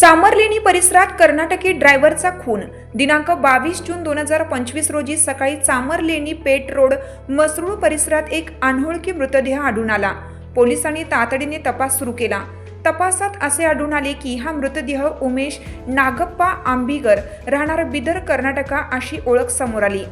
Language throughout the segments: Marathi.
चामरलेणी परिसरात कर्नाटकी ड्रायव्हरचा खून. दिनांक बावीस जून दोन हजार पंचवीस रोजी सकाळी चामरलेणी पेट रोड मसरूळ परिसरात एक अनोळखी मृतदेह आढळून आला. पोलिसांनी तातडीने तपास सुरू केला. तपासात असे आढळून आले की हा मृतदेह उमेश नागप्पा आंबीगर राहणार बिदर कर्नाटका अशी ओळख समोर आली.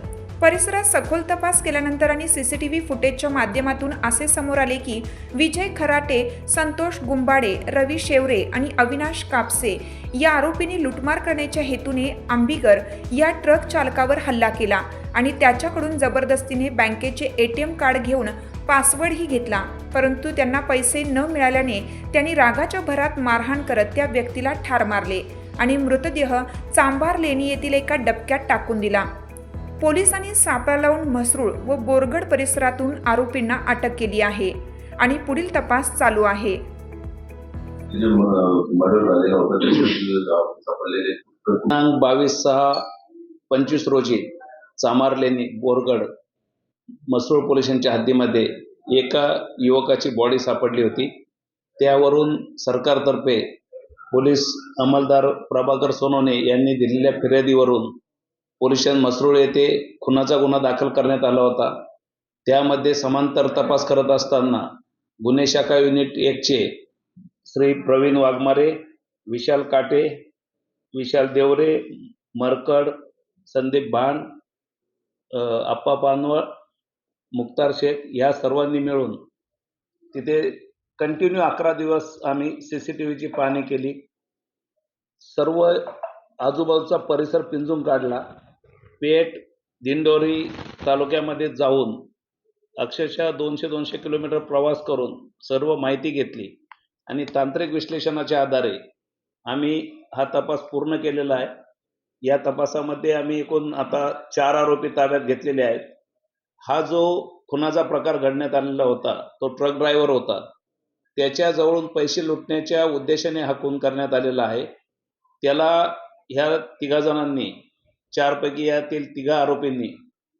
परिसरात सखोल तपास केल्यानंतर आणि सीसीटीव्ही फुटेजच्या माध्यमातून असे समोर आले की विजय खराटे संतोष गुंबाडे रवी शेवरे आणि अविनाश कापसे या आरोपींनी लुटमार करण्याच्या हेतूने आंबीगर या ट्रक चालकावर हल्ला केला आणि त्याच्याकडून जबरदस्तीने बँकेचे ए टी एम कार्ड घेऊन पासवर्डही घेतला. परंतु त्यांना पैसे न मिळाल्याने त्यांनी रागाच्या भरात मारहाण करत त्या व्यक्तीला ठार मारले आणि मृतदेह चांभार लेणी येथील एका डबक्यात टाकून दिला. पोलिसांनी सापळा लावून म्हसरूळ व बोरगड परिसरातून आरोपींना अटक केली आहे आणि पुढील तपास चालू आहे. दिनांक बावीस सहा पंचवीस रोजी चामारलेनी बोरगड मसरूळ पोलिसांच्या हद्दीमध्ये एका युवकाची बॉडी सापडली होती. त्यावरून सरकारतर्फे पोलीस अंमलदार प्रभाकर सोनवणे यांनी दिलेल्या फिर्यादीवरून पोलिसां मसरूळ येथे खुनाचा गुन्हा दाखल करण्यात आला होता. त्यामध्ये समांतर तपास करत असताना गुन्हे शाखा युनिट एकचे श्री प्रवीण वाघमारे विशाल काटे विशाल देवरे मरकड संदीप भान आप्पा पानवळ मुक्तार शेख या सर्वांनी मिळून तिथे कंटिन्यू अकरा दिवस आम्ही सी सी टी व्हीची पाहणी केली. सर्व आजूबाजूचा परिसर पिंजून काढला. पेठ दिंडोरी तालुक्यामध्ये जाऊन अक्षरशः दोनशे दोनशे किलोमीटर प्रवास करून सर्व माहिती घेतली आणि तांत्रिक विश्लेषणाच्या आधारे आम्ही हा तपास पूर्ण केलेला आहे. या तपासामध्ये आम्ही एकूण आता चार आरोपी ताब्यात घेतलेले आहेत. हा जो खुनाचा प्रकार घडण्यात आलेला होता तो ट्रक ड्रायव्हर होता त्याच्याजवळून पैसे लुटण्याच्या उद्देशाने हा खून करण्यात आलेला आहे. त्याला ह्या तिघा जणांनी चारपैकी यातील तिघा आरोपींनी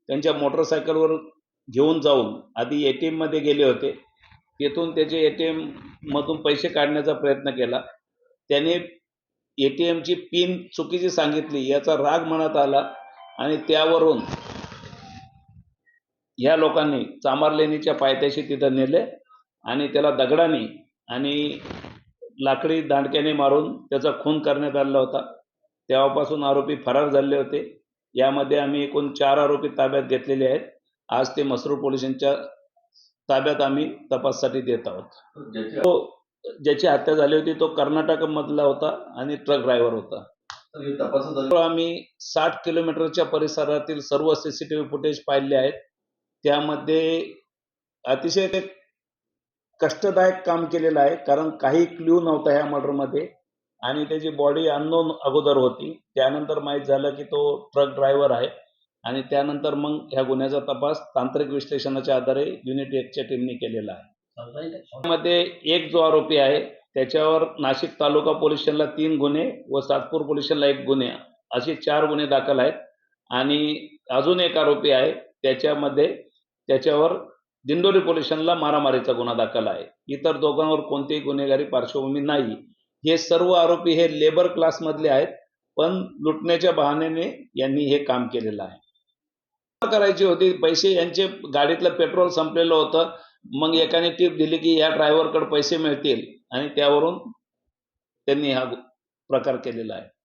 त्यांच्या मोटरसायकलवर घेऊन जाऊन आधी ए टी एममध्ये गेले होते. तेथून त्याचे ए टी एममधून पैसे काढण्याचा प्रयत्न केला. त्याने ए टी एमची पिन चुकीची सांगितली याचा राग मनात आला आणि त्यावरून ह्या लोकांनी चांबारलेणीच्या पायथ्याशी तिथं नेले आणि त्याला दगडाने आणि लाकडी दांडक्याने मारून त्याचा खून करण्यात आला होता. तेव्हापासून आरोपी फरार झाले होते. यामध्ये आम्ही एकूण चार आरोपी ताब्यात घेतलेले आहेत. आज ते मसरूळ पोलिसांच्या ताब्यात आम्ही तपाससाठी देत आहोत. तो ज्याची हत्या झाली होती तो कर्नाटकमधला होता आणि ट्रक ड्रायव्हर होता. आम्ही साठ किलोमीटरच्या परिसरातील सर्व सीसीटीव्ही फुटेज पाहिले आहेत. त्यामध्ये अतिशय कष्टदायक काम केलेलं आहे कारण काही क्ल्यू नव्हता ह्या मर्डरमध्ये. आणि त्याची बॉडी अननोन अगोदर होती त्यानंतर माहीत झालं की तो ट्रक ड्रायव्हर आहे. आणि त्यानंतर मग ह्या गुन्ह्याचा तपास तांत्रिक विश्लेषणाच्या आधारे युनिट एकच्या टीमने केलेला आहे. त्यामध्ये एक जो आरोपी आहे त्याच्यावर नाशिक तालुका पोलीस स्टेशनला तीन गुन्हे व सातपूर पोलीस स्टेशनला एक गुन्हे. असे चार गुन्हे दाखल आहेत. आणि अजून एक आरोपी आहे त्याच्यामध्ये त्याच्यावर दिंडोरी पोलीस स्टेशनला मारामारीचा गुन्हा दाखल आहे. इतर दोघांवर कोणतीही गुन्हेगारी पार्श्वभूमी नाही. हे सर्व आरोपी हे लेबर क्लासमधले आहेत पण लुटण्याच्या बहाण्याने यांनी हे काम केलेलं आहे. करायची होती? पैसे यांचे गाडीतलं पेट्रोल संपलेलं होतं. मग एकाने टीप दिली की या ड्रायव्हरकडे पैसे मिळतील आणि त्यावरून त्यांनी हा प्रकार केलेला आहे.